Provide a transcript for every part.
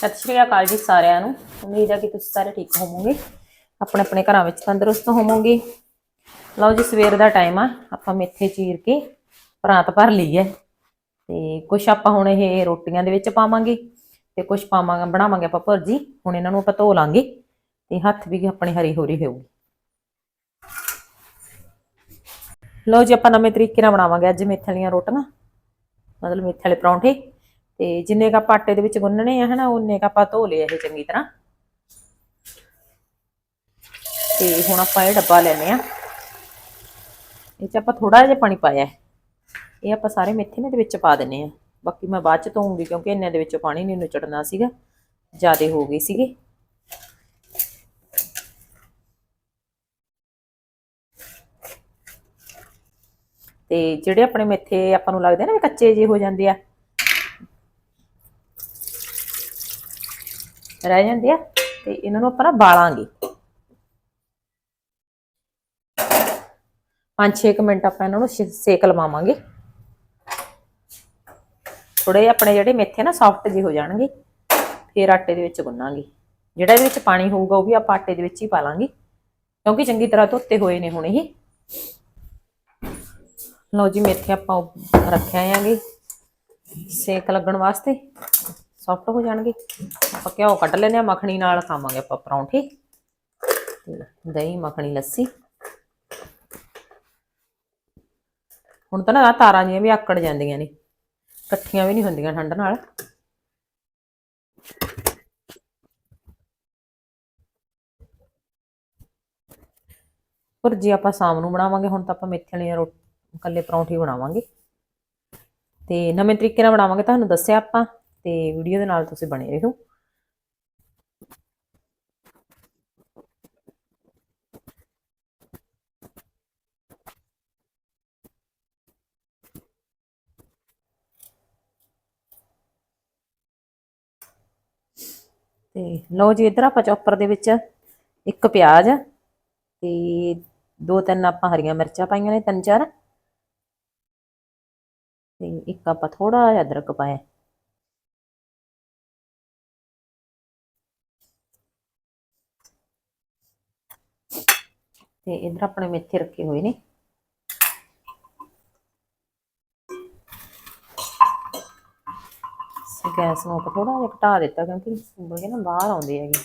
ਸਤਿ ਸ਼੍ਰੀ ਅਕਾਲ ਜੀ ਸਾਰਿਆਂ ਨੂੰ। ਉਮੀਦ ਹੈ ਕਿ ਤੁਸੀਂ ਸਾਰੇ ਠੀਕ ਹੋਵੋਗੇ। ਆਪਣੇ ਆਪਣੇ ਘਰਾਂ ਵਿੱਚ ਤੰਦਰੁਸਤ ਹੋਵੋਗੇ। ਲਓ ਜੀ, ਸਵੇਰ ਦਾ ਟਾਈਮ ਆ। ਆਪਾਂ ਮੇਥੇ ਚੀਰ ਕੇ ਪਰਾਤ ਭਰ ਲਈ ਹੈ। ਤੇ ਕੁਝ ਆਪਾਂ ਹੁਣ ਇਹ ਰੋਟੀਆਂ ਦੇ ਵਿੱਚ ਪਾਵਾਂਗੇ ਤੇ ਕੁਝ ਪਾਵਾਂਗੇ, ਬਣਾਵਾਂਗੇ ਆਪਾਂ ਭੁਰਜੀ। ਹੁਣ ਇਹਨਾਂ ਨੂੰ ਆਪਾਂ ਧੋ ਲਾਂਗੇ ਤੇ ਹੱਥ ਵੀ ਆਪਣੇ ਹਰੀ ਹੋਰੀ ਹੋਊਗੀ। ਲਓ ਜੀ, ਆਪਾਂ ਨਵੇਂ ਤਰੀਕੇ ਨਾਲ ਬਣਾਵਾਂਗੇ ਅੱਜ ਮੇਥੇ ਵਾਲੀਆਂ ਰੋਟੀਆਂ। ਮਤਲਬ ਮੇਥੇ ਵਾਲੇ ਪਰੌਂਠੇ। ਤੇ ਜਿੰਨੇ ਕ ਆਪਾਂ ਆਟੇ ਦੇ ਵਿੱਚ ਗੁੰਨਣੇ ਆ ਹਨਾ ਉਹਨੇ ਕ ਆਪਾਂ ਧੋ ਲਏ ਇਹ ਚੰਗੀ ਤਰ੍ਹਾਂ। ਤੇ ਹੁਣ ਆਪਾਂ ਇਹ ਡੱਬਾ ਲੈਨੇ ਆ। ਇਹ ਚ ਆਪਾਂ ਥੋੜਾ ਜਿਹਾ ਪਾਣੀ ਪਾਇਆ ਇਹ ਆਪਾਂ ਸਾਰੇ ਮੇਥੇ ਨੇ ਦੇ ਵਿੱਚ ਪਾ ਦਿੰਨੇ ਆ। ਬਾਕੀ ਮੈਂ ਬਾਅਦ ਚ ਧੋਉਂਗੀ ਕਿਉਂਕਿ ਇੰਨੇ ਦੇ ਵਿੱਚੋਂ ਪਾਣੀ ਨਹੀਂ ਨੁਚੜਨਾ ਸੀਗਾ, ਜਿਆਦੇ ਹੋ ਗਏ ਸੀਗੇ। ਤੇ ਜਿਹੜੇ ਆਪਣੇ ਮੇਥੇ ਆਪਾਂ ਨੂੰ ਲੱਗਦੇ ਆ ਨਾ ਵੀ ਕੱਚੇ ਜਿਹੇ ਹੋ ਜਾਂਦੇ ਆ ਰਹਿ ਜਾਂਦੇ ਆ ਤੇ ਇਹਨਾਂ ਨੂੰ ਆਪਾਂ ਨਾ ਬਾਲਾਂਗੇ। 5-6 ਮਿੰਟ ਆਪਾਂ ਇਹਨਾਂ ਨੂੰ ਸੇਕ ਲਵਾਵਾਂਗੇ। ਥੋੜੇ ਆਪਣੇ ਜਿਹੜੇ ਮੇਥੇ ਨਾ ਸੌਫਟ ਜਿਹੇ ਹੋ ਜਾਣਗੇ, ਫਿਰ ਆਟੇ ਦੇ ਵਿੱਚ ਗੁੰਨਾਂਗੇ। ਜਿਹੜਾ ਇਹਦੇ ਵਿੱਚ ਪਾਣੀ ਹੋਊਗਾ ਉਹ ਵੀ ਆਪਾਂ ਆਟੇ ਦੇ ਵਿੱਚ ਹੀ ਪਾ ਲਾਂਗੇ ਕਿਉਂਕਿ ਚੰਗੀ ਤਰ੍ਹਾਂ ਧੋਤੇ ਹੋਏ ਨੇ ਹੁਣ ਇਹ। ਲਓ ਜੀ, ਮੇਥੇ ਆਪਾਂ ਉਹ ਰੱਖਿਆ ਆਂਗੇ ਸੇਕ ਲੱਗਣ ਵਾਸਤੇ। ਸੌਫਟ ਹੋ ਜਾਣਗੇ। ਆਪਾਂ ਘਿਓ ਕੱਢ ਲੈਨੇ ਆ ਮੱਖਣੀ ਨਾਲ ਖਾਵਾਂਗੇ ਆਪਾਂ ਪਰੌਂਠੇ। ਤੇ ਦਹੀਂ, ਮੱਖਣੀ, ਲੱਸੀ। ਹੁਣ ਤਾਂ ਨਾ ਤਾਰਾਂ ਜੀਆਂ ਵੀ ਆਕੜ ਜਾਂਦੀਆਂ ਨੇ। ਇਕੱਠੀਆਂ ਵੀ ਨਹੀਂ ਹੁੰਦੀਆਂ ਠੰਡ ਨਾਲ। ਪਰ ਜੇ ਆਪਾਂ ਸ਼ਾਮ ਨੂੰ ਬਣਾਵਾਂਗੇ, ਹੁਣ ਤਾਂ ਆਪਾਂ ਮੇਥੇ ਵਾਲੀਆਂ ਰੋ, ਇਕੱਲੇ ਪਰੌਂਠੀ ਬਣਾਵਾਂਗੇ। ਤੇ ਨਵੇਂ ਤਰੀਕੇ ਨਾਲ ਬਣਾਵਾਂਗੇ, ਤੁਹਾਨੂੰ ਦੱਸਿਆ ਆਪਾਂ। ਤੇ ਵੀਡੀਓ ਦੇ ਨਾਲ ਤੁਸੀਂ ਬਣੇ ਰਹੋ। ਤੇ ਲਓ ਜੀ, ਇਧਰ ਆਪਾਂ ਚੌਪਰ ਦੇ ਵਿੱਚ ਇੱਕ ਪਿਆਜ਼ ਤੇ ਦੋ ਤਿੰਨ ਆਪਾਂ ਹਰੀਆਂ ਮਿਰਚਾਂ ਪਾਈਆਂ ਨੇ, ਤਿੰਨ ਚਾਰ। ਤੇ ਇੱਕ ਆਪਾਂ ਥੋੜਾ ਜਿਹਾ ਅਦਰਕ ਪਾਇਆ। ਤੇ ਇਧਰ ਆਪਣੇ ਮੇਥੇ ਰੱਖੇ ਹੋਏ ਨੇ। ਗੈਸ ਨੂੰ ਆਪਾਂ ਥੋੜਾ ਜਿਹਾ ਘਟਾ ਦਿੱਤਾ ਕਿਉਂਕਿ ਬੜੇ ਨਾ ਬਾਹਰ ਆਉਂਦੇ ਹੈਗੇ।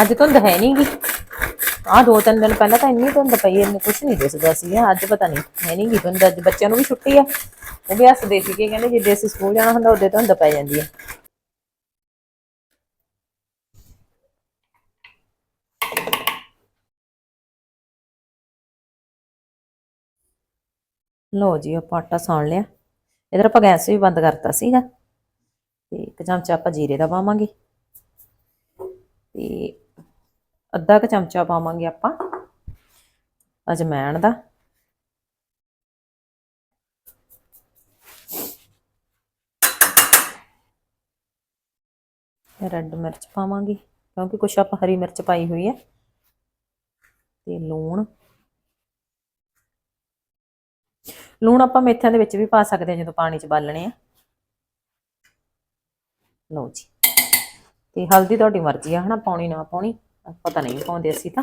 ਅੱਜ ਧੁੰਦ ਹੈ ਨਹੀਂ ਗੀ। ਆ ਦੋ ਤਿੰਨ ਦਿਨ ਪਹਿਲਾਂ ਤਾਂ ਇੰਨੀ ਧੁੰਦ ਪਈ ਇਹਨੂੰ ਕੁਝ ਨਹੀਂ ਦਿਸਦਾ ਸੀ ਅੱਜ ਪਤਾ ਨਹੀਂ ਹੈ ਨਹੀਂ ਗੀ ਧੁੰਦ, ਅੱਜ ਬੱਚਿਆਂ ਨੂੰ ਵੀ ਛੁੱਟੀ ਆ। ਉਹ ਵੀ ਹੱਸਦੇ ਸੀਗੇ, ਕਹਿੰਦੇ ਜਿੱਦੇ ਅਸੀਂ ਸਕੂਲ ਜਾਣਾ ਹੁੰਦਾ ਉਹਦੇ ਧੁੰਦ ਪੈ ਜਾਂਦੀ ਹੈ ਲੋ ਜੀ, ਆਪਾਂ ਆਟਾ ਸਾਣ ਲਿਆ। ਇਧਰ ਆਪਾਂ ਗੈਸ ਵੀ ਬੰਦ ਕਰਤਾ ਸੀਗਾ। ਤੇ ਇੱਕ ਚਮਚਾ ਆਪਾਂ ਜੀਰੇ ਦਾ ਪਾਵਾਂਗੇ। ਤੇ ਅੱਧਾ ਕ ਚਮਚਾ ਪਾਵਾਂਗੇ ਆਪਾਂ ਅਜਮੈਣ ਦਾ। ਰੈੱਡ ਮਿਰਚ ਪਾਵਾਂਗੇ, ਕਿਉਂਕਿ ਕੁਛ ਆਪਾਂ ਹਰੀ ਮਿਰਚ ਪਾਈ ਹੋਈ ਹੈ। ਤੇ ਲੂਣ। ਲੂਣ ਆਪਾਂ ਮੇਥਿਆਂ ਦੇ ਵਿੱਚ ਵੀ ਪਾ ਸਕਦੇ ਹਾਂ, ਜਦੋਂ ਪਾਣੀ 'ਚ ਬਾਲਣੇ ਆ। ਲਓ ਜੀ। ਤੇ ਹਲਦੀ ਤੁਹਾਡੀ ਮਰਜ਼ੀ ਆ, ਹਨਾ, ਪਾਉਣੀ ਨਾ ਪਾਉਣੀ, ਪਤਾ ਨਹੀਂ ਪਾਉਂਦੇ ਅਸੀਂ ਤਾਂ।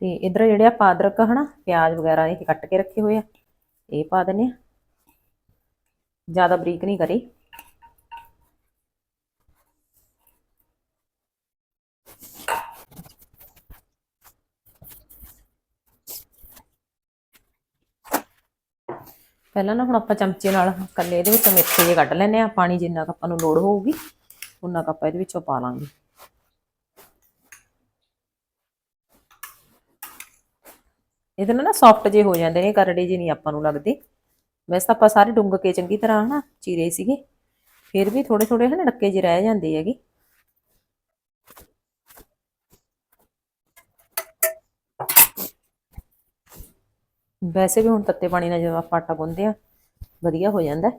ਤੇ ਇਧਰ ਜਿਹੜੇ ਆਪਾਂ ਅਦਰਕ ਹਨਾ, ਪਿਆਜ਼ ਵਗੈਰਾ ਇਹ ਕੱਟ ਕੇ ਰੱਖੇ ਹੋਏ ਆ, ਇਹ ਪਾ ਦਿੰਨੇ ਆ। ਜ਼ਿਆਦਾ ਬਰੀਕ ਨਹੀਂ ਕਰੀ। ਪਹਿਲਾਂ ਨਾ ਹੁਣ ਆਪਾਂ ਚਮਚੇ ਨਾਲ ਕੱਲੇ ਇਹਦੇ ਵਿੱਚੋਂ ਮੇਥੇ ਜੇ ਕੱਢ ਲੈਨੇ ਆ ਪਾਣੀ ਜਿੰਨਾ ਕੁ ਆਪਾਂ ਨੂੰ ਲੋੜ ਹੋਊਗੀ ਉਨਾ ਕੁ ਆਪਾਂ ਇਹਦੇ ਵਿੱਚੋਂ ਪਾ ਲਾਂਗੇ। ਇਹਦੇ ਨਾਲ ਨਾ ਸੌਫਟ ਜੇ ਹੋ ਜਾਂਦੇ ਨੇ, ਕਰੜੇ ਜੇ ਨਹੀਂ ਆਪਾਂ ਨੂੰ ਲੱਗਦੇ। ਵੈਸੇ ਤਾਂ ਆਪਾਂ ਸਾਰੇ ਡੁੰਗ ਕੇ ਚੰਗੀ ਤਰ੍ਹਾਂ ਹਨਾ ਚੀਰੇ ਸੀਗੇ, ਫਿਰ ਵੀ ਥੋੜੇ ਥੋੜੇ ਹਨਾ ਡੱਕੇ ਜੇ ਰਹਿ ਜਾਂਦੇ ਹੈਗੇ। ਵੈਸੇ ਵੀ ਹੁਣ ਤੱਤੇ ਪਾਣੀ ਨਾਲ ਜਦੋਂ ਆਪਾਂ ਆਟਾ ਗੁੰਨਦੇ ਆ ਵਧੀਆ ਹੋ ਜਾਂਦਾ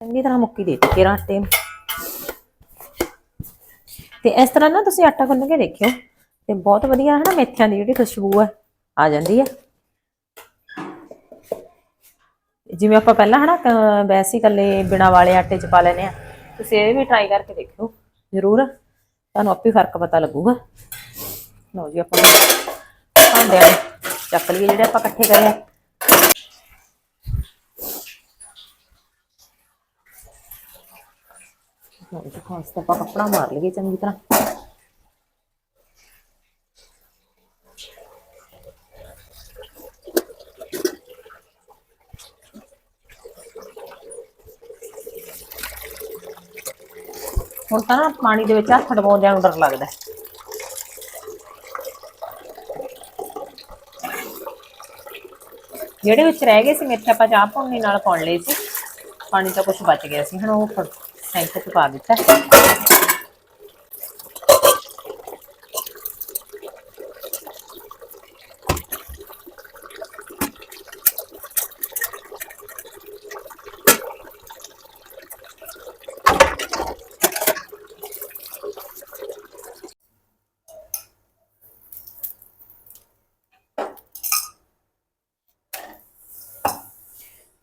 ਚੰਗੀ ਤਰ੍ਹਾਂ ਮੁੱਕੀ ਦੇ ਦਿੱਤੀ ਆਟੇ ਨੂੰ। ਤੇ ਇਸ ਤਰ੍ਹਾਂ ਨਾ ਤੁਸੀਂ ਆਟਾ ਗੁੰਨ ਕੇ ਦੇਖਿਓ, ਤੇ ਬਹੁਤ ਵਧੀਆ ਹੈ ਨਾ ਮੇਥਿਆਂ ਦੀ ਜਿਹੜੀ ਖੁਸ਼ਬੂ ਆ ਆ ਜਾਂਦੀ ਹੈ। ਜਿਵੇਂ ਆਪਾਂ ਪਹਿਲਾਂ ਹਨਾ, ਕ- ਵੈਸੇ ਹੀ ਇਕੱਲੇ ਬਿਨਾ ਵਾਲੇ ਆਟੇ ਚ ਪਾ ਲੈਨੇ ਆ। ਤੁਸੀਂ ਇਹ ਵੀ ਟਰਾਈ ਕਰਕੇ ਦੇਖਿਓ, ਜ਼ਰੂਰ। ਤੁਹਾਨੂੰ ਆਪੇ ਫ਼ਰਕ ਪਤਾ ਲੱਗੂਗਾ। ਲਓ ਜੀ, ਆਪਾਂ ਭਾਂਡਿਆਂ ਨੂੰ ਚੱਕ ਲਈਏ ਜਿਹੜੇ ਆਪਾਂ ਇਕੱਠੇ ਕਰੇ ਆ। ਲਓ ਜੀ, ਖਾਸ ਤੇ ਆਪਾਂ ਕੱਪੜਾ ਮਾਰ ਲਈਏ ਚੰਗੀ ਤਰ੍ਹਾਂ। ਹੁਣ ਤਾਂ ਨਾ ਪਾਣੀ ਦੇ ਵਿੱਚ ਹੱਥ ਡਵਾਉਂਦਿਆਂ ਨੂੰ ਡਰ ਲੱਗਦਾ। ਜਿਹੜੇ ਵਿੱਚ ਰਹਿ ਗਏ ਸੀ, ਮੇਥੇ ਆਪਾਂ ਚਾਹ ਪਾਉਣੀ ਨਾਲ ਪਾਉਣ ਲਈ ਸੀ। ਪਾਣੀ ਤਾਂ ਕੁਝ ਬਚ ਗਿਆ ਸੀ, ਹੁਣ ਉਹ ਫਿਰ 'ਚ ਪਾ ਦਿੱਤਾ।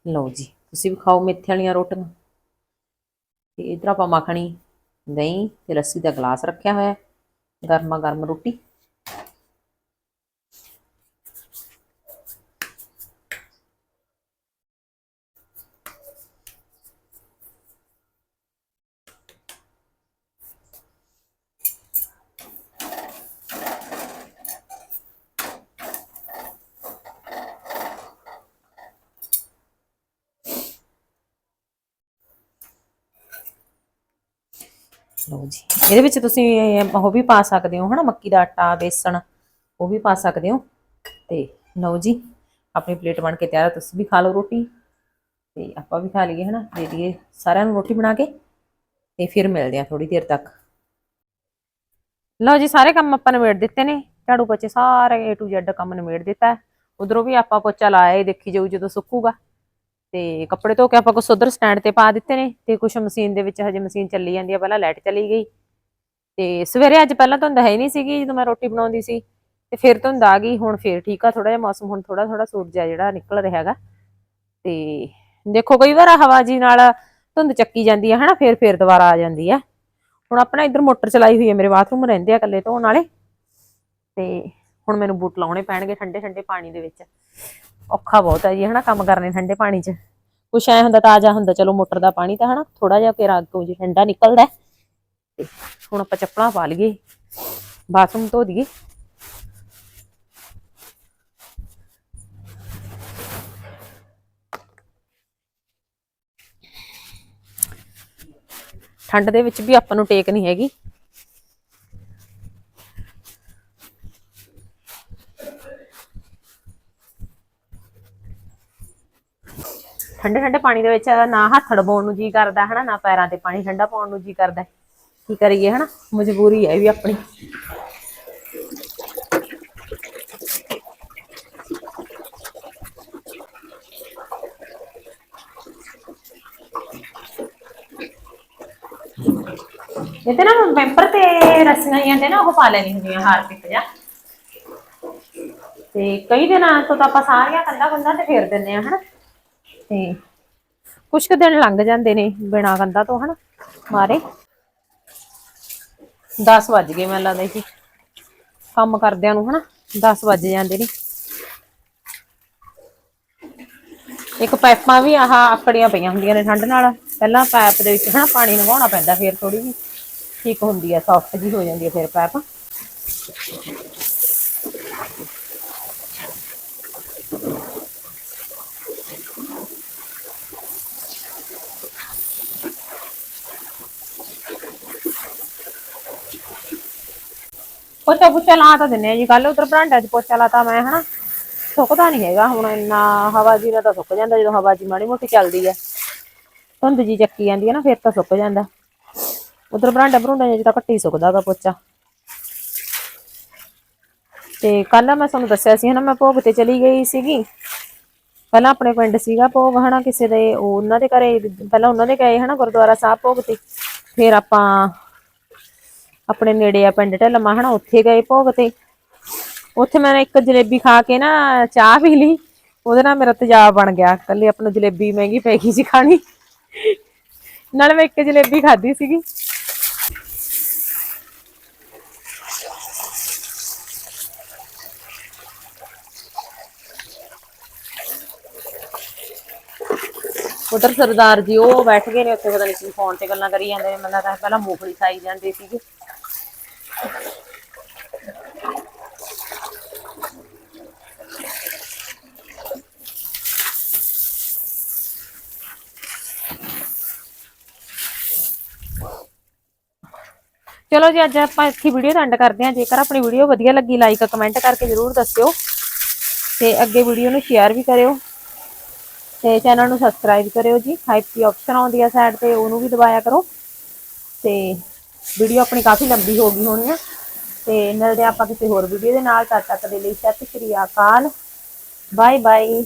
ਲਓ ਜੀ, ਤੁਸੀਂ ਵੀ ਖਾਓ ਮੇਥੇ ਵਾਲੀਆਂ ਰੋਟੀਆਂ। ਤੇ ਇਧਰ ਆਪਾਂ ਮੱਖਣੀ, ਦਹੀਂ ਤੇ ਲੱਸੀ ਦਾ ਗਲਾਸ ਰੱਖਿਆ ਹੋਇਆ ਗਰਮਾ ਗਰਮ ਰੋਟੀ। ਲਓ ਜੀ। ਇਹਦੇ ਵਿੱਚ ਤੁਸੀਂ ਉਹ ਵੀ ਪਾ ਸਕਦੇ ਹੋ, ਹਨਾ? ਮੱਕੀ ਦਾ ਆਟਾ, ਬੇਸਣ, ਉਹ ਵੀ ਪਾ ਸਕਦੇ ਹੋ। ਤੇ ਲਓ ਜੀ, ਆਪਣੀ ਪਲੇਟ ਬਣ ਕੇ ਤਿਆਰ ਹੈ ਤੁਸੀਂ ਵੀ ਖਾ ਲਓ ਰੋਟੀ। ਤੇ ਆਪਾਂ ਵੀ ਖਾ ਲਈਏ, ਹਨਾ? ਦੇ ਦਈਏ ਸਾਰਿਆਂ ਨੂੰ ਰੋਟੀ ਬਣਾ ਕੇ। ਤੇ ਫਿਰ ਮਿਲਦੇ ਆ ਥੋੜੀ ਦੇਰ ਤੱਕ। ਲਓ ਜੀ, ਸਾਰੇ ਕੰਮ ਆਪਾਂ ਨਿਬੇੜ ਦਿੱਤੇ ਨੇ। ਝਾੜੂ ਪੋਚੇ ਸਾਰੇ A to Z ਕੰਮ ਨਿਬੇੜ ਦਿੱਤਾ। ਉਧਰੋਂ ਵੀ ਆਪਾਂ ਪੋਚਾ ਲਾਇਆ ਦੇਖੀ ਜਾਊ ਜਦੋਂ ਸੁੱਕੂਗਾ। ਤੇ ਕੱਪੜੇ ਧੋ ਕੇ ਆਪਾਂ ਕੁਛ ਉਧਰ ਸਟੈਂਡ ਤੇ ਪਾ ਦਿੱਤੇ ਨੇ ਤੇ ਕੁਛ ਮਸ਼ੀਨ ਦੇ ਵਿੱਚ ਹਜੇ ਮਸ਼ੀਨ ਚੱਲੀ ਜਾਂਦੀ ਆ, ਪਹਿਲਾਂ ਲਾਈਟ ਚਲੀ ਗਈ। ਤੇ ਸਵੇਰੇ ਅੱਜ ਪਹਿਲਾਂ ਧੁੰਦ ਹੈ ਹੀ ਨਹੀਂ ਸੀਗੀ ਜਦੋਂ ਮੈਂ ਰੋਟੀ ਬਣਾਉਂਦੀ ਸੀ ਤੇ ਫਿਰ ਧੁੰਦ ਆ ਗਈ, ਹੁਣ ਫੇਰ ਠੀਕ ਆ ਥੋੜਾ ਜਿਹਾ ਮੌਸਮ, ਹੁਣ ਥੋੜਾ ਥੋੜਾ ਸੂਰਜ ਆ ਜਿਹੜਾ ਨਿਕਲ ਰਿਹਾ ਹੈਗਾ। ਤੇ ਦੇਖੋ ਕਈ ਵਾਰ ਹਵਾ ਜੀ ਨਾਲ ਧੁੰਦ ਚੱਕੀ ਜਾਂਦੀ ਹੈ ਹਨਾ, ਫੇਰ ਫੇਰ ਦੁਬਾਰਾ ਆ ਜਾਂਦੀ ਹੈ ਹੁਣ ਆਪਣਾ ਇੱਧਰ ਮੋਟਰ ਚਲਾਈ ਹੋਈ ਹੈ ਮੇਰੇ ਬਾਥਰੂਮ ਰਹਿੰਦੇ ਆ ਇਕੱਲੇ ਧੋਣ ਵਾਲੇ। ਤੇ ਹੁਣ ਮੈਨੂੰ ਬੂਟ ਲਾਉਣੇ ਪੈਣਗੇ ਠੰਡੇ ਠੰਡੇ ਪਾਣੀ ਦੇ ਵਿੱਚ। ਔਖਾ ਬਹੁਤ ਹੈ ਜੀ, ਹਨਾ, ਕੰਮ ਕਰਨੇ ਠੰਡੇ ਪਾਣੀ 'ਚ। ਕੁਛ ਐ ਹੁੰਦਾ ਤਾਜ਼ਾ ਹੁੰਦਾ, ਚਲੋ ਮੋਟਰ ਦਾ ਪਾਣੀ ਤਾਂ, ਹਨਾ ਥੋੜਾ ਜਿਹਾ ਫੇਰ ਅੱਗੋਂ ਜੀ ਠੰਡਾ ਨਿਕਲਦਾ ਤੇ ਹੁਣ ਆਪਾਂ ਚੱਪਲਾਂ ਪਾ ਲਈਏ, ਬਾਥਰੂਮ ਧੋ ਦਈਏ। ਠੰਡ ਦੇ ਵਿੱਚ ਵੀ ਆਪਾਂ ਨੂੰ ਟੇਕ ਨਹੀਂ ਹੈਗੀ। ਠੰਡੇ ਠੰਡੇ ਪਾਣੀ ਦੇ ਵਿੱਚ ਨਾ ਹੱਥ ਡਬਾਉਣ ਨੂੰ ਜੀ ਕਰਦਾ, ਹਨਾ, ਨਾ ਪੈਰਾਂ ਤੇ ਪਾਣੀ ਠੰਡਾ ਪਾਉਣ ਨੂੰ ਜੀ ਕਰਦਾ। ਕੀ ਕਰੀਏ, ਹਨਾ, ਮਜਬੂਰੀ ਹੈ ਇਹ ਵੀ ਆਪਣੀ। ਇਹ ਤੇ ਨਾ ਪੈਂਪਰ ਤੇ ਰੱਸੀਆਂ ਹੀ ਨਾ ਉਹ ਪਾ ਲੈਣੀ ਹੁੰਦੀਆਂ ਹਾਰ ਪਿੱਟ ਜਾ ਤੇ ਕਈ ਦਿਨਾਂ ਤੋਂ ਤਾਂ ਆਪਾਂ ਸਾਰੀਆਂ ਕੰਧਾਂ ਕੰਧਾਂ ਤੇ ਫੇਰ ਦਿੰਦੇ ਆ ਹਨਾ। ਤੇ ਕੁਛ ਕੁ ਦਿਨ ਲੰਘ ਜਾਂਦੇ ਨੇ ਬਿਨਾ ਕੰਧਾਂ ਤੋਂ, ਹਨਾ, ਮਾਰੇ। 10 ਵੱਜ ਗਏ ਮੈਨੂੰ ਲੱਗਦਾ ਸੀ, ਕੰਮ ਕਰਦਿਆਂ ਨੂੰ, ਹਨਾ 10 ਵੱਜ ਜਾਂਦੇ ਨੇ। ਇੱਕ ਪਾਈਪਾਂ ਵੀ ਆਹ ਆਕੜੀਆਂ ਪਈਆਂ ਹੁੰਦੀਆਂ ਨੇ ਠੰਡ ਨਾਲ, ਪਹਿਲਾਂ ਪਾਈਪ ਦੇ ਵਿੱਚ, ਹਨਾ, ਪਾਣੀ ਲਗਾਉਣਾ ਪੈਂਦਾ ਫਿਰ ਥੋੜੀ ਜਿਹੀ ਠੀਕ ਹੁੰਦੀ ਹੈ ਸੌਫਟ ਜੀ ਹੋ ਜਾਂਦੀ ਹੈ ਫਿਰ ਪਾਈਪ। ਪੋਚਾ ਪੁੱਛਾ ਲਾ ਤਾਂ ਦਿੰਨੇ ਆ ਜੀ ਕੱਲ ਉਧਰ ਬਰਾਂਡਾ 'ਚ ਪੋਚਾ ਲਾਤਾ ਮੈਂ, ਹਨਾ? ਸੁੱਕਦਾ ਨਹੀਂ ਹੈਗਾ, ਹੁਣ ਇੰਨਾ ਹਵਾ ਜੀ ਨਾਲ ਤਾਂ ਸੁੱਕ ਜਾਂਦਾ, ਜਦੋਂ ਹਵਾ ਜੀ ਮਾੜੀ ਮੋਟੀ ਚੱਲਦੀ ਹੈ ਧੁੰਦ ਜੀ ਚੱਕੀ ਜਾਂਦੀ ਹੈ ਨਾ, ਫਿਰ ਤਾਂ ਸੁੱਕ ਜਾਂਦਾ। ਉਧਰ ਬਰਾਂਡਾ ਬਰੂੰਡਾ ਜਿਹਾ ਤਾਂ ਘੱਟੀ ਸੁੱਕਦਾਗਾ ਪੋਚਾ। ਤੇ ਕੱਲ ਮੈਂ ਤੁਹਾਨੂੰ ਦੱਸਿਆ ਸੀ, ਹਨਾ, ਮੈਂ ਭੋਗ ਤੇ ਚਲੀ ਗਈ ਸੀਗੀ। ਪਹਿਲਾਂ ਆਪਣੇ ਪਿੰਡ ਸੀਗਾ ਭੋਗ, ਹਨਾ, ਕਿਸੇ ਦੇ, ਉਹ ਉਹਨਾਂ ਦੇ ਘਰੇ, ਪਹਿਲਾਂ ਉਹਨਾਂ ਦੇ ਗਏ, ਹਨਾ, ਗੁਰਦੁਆਰਾ ਸਾਹਿਬ ਭੋਗ ਤੇ। ਫਿਰ ਆਪਾਂ ਆਪਣੇ ਨੇੜੇ ਆ ਪਿੰਡ ਢਲਮਾ, ਹਨਾ, ਉੱਥੇ ਗਏ ਭੋਗ ਤੇ। ਉੱਥੇ ਮੈਂ ਇੱਕ ਜਲੇਬੀ ਖਾ ਕੇ ਨਾ ਚਾਹ ਪੀ ਲਈ। ਉਹਦੇ ਨਾਲ ਮੇਰਾ ਤੇਜ਼ਾਬ ਬਣ ਗਿਆ। ਕੱਲੀ ਆਪਣਾ ਜਲੇਬੀ ਮਹਿੰਗੀ ਪੈ ਗਈ ਸੀ ਖਾਣੀ। ਨਾਲ ਮੈਂ ਇੱਕ ਜਲੇਬੀ ਖਾਧੀ ਸੀਗੀ। ਉਧਰ ਸਰਦਾਰ ਜੀ ਉਹ ਬੈਠ ਗਏ ਨੇ, ਉੱਥੇ ਪਤਾ ਨਹੀਂ ਕੀ ਫੋਨ ਤੇ ਗੱਲਾਂ ਕਰੀ ਜਾਂਦੇ ਨੇ। ਮੈਨੂੰ ਤਾਂ ਪਹਿਲਾਂ ਮੂੰਗਫਲੀ ਖਾਈ ਜਾਂਦੇ ਸੀਗੇ। ਚਲੋ ਜੀ, ਅੱਜ ਆਪਾਂ ਇੱਥੇ ਵੀਡੀਓ ਦਾ ਐਂਡ ਕਰਦੇ ਹਾਂ। ਜੇਕਰ ਆਪਣੀ ਵੀਡੀਓ ਵਧੀਆ ਲੱਗੀ ਲਾਈਕ ਕਮੈਂਟ ਕਰਕੇ ਜਰੂਰ ਦੱਸਿਓ। ਤੇ ਅੱਗੇ ਵੀਡੀਓ ਨੂੰ ਸ਼ੇਅਰ ਵੀ ਕਰਿਓ। ਤੇ ਚੈਨਲ ਨੂੰ ਸਬਸਕ੍ਰਾਈਬ ਕਰਿਓ ਜੀ। ਹਾਈਪ ਦੀ ਆਪਸ਼ਨ ਆਉਂਦੀ ਆ ਸਾਈਡ ਤੇ, ਉਹਨੂੰ ਵੀ ਦਬਾਇਆ ਕਰੋ। ਤੇ ਵੀਡੀਓ ਆਪਣੀ ਕਾਫੀ ਲੰਬੀ ਹੋ ਗਈ ਹੋਣੀ ਆ। ਤੇ ਮਿਲਦੇ ਹਾਂ ਆਪਾਂ ਕਿਸੇ ਹੋਰ ਵੀਡੀਓ ਦੇ ਨਾਲ। ਤਦ ਤੱਕ ਦੇ ਲਈ ਸਤਿ ਸ਼੍ਰੀ ਅਕਾਲ। Bye bye.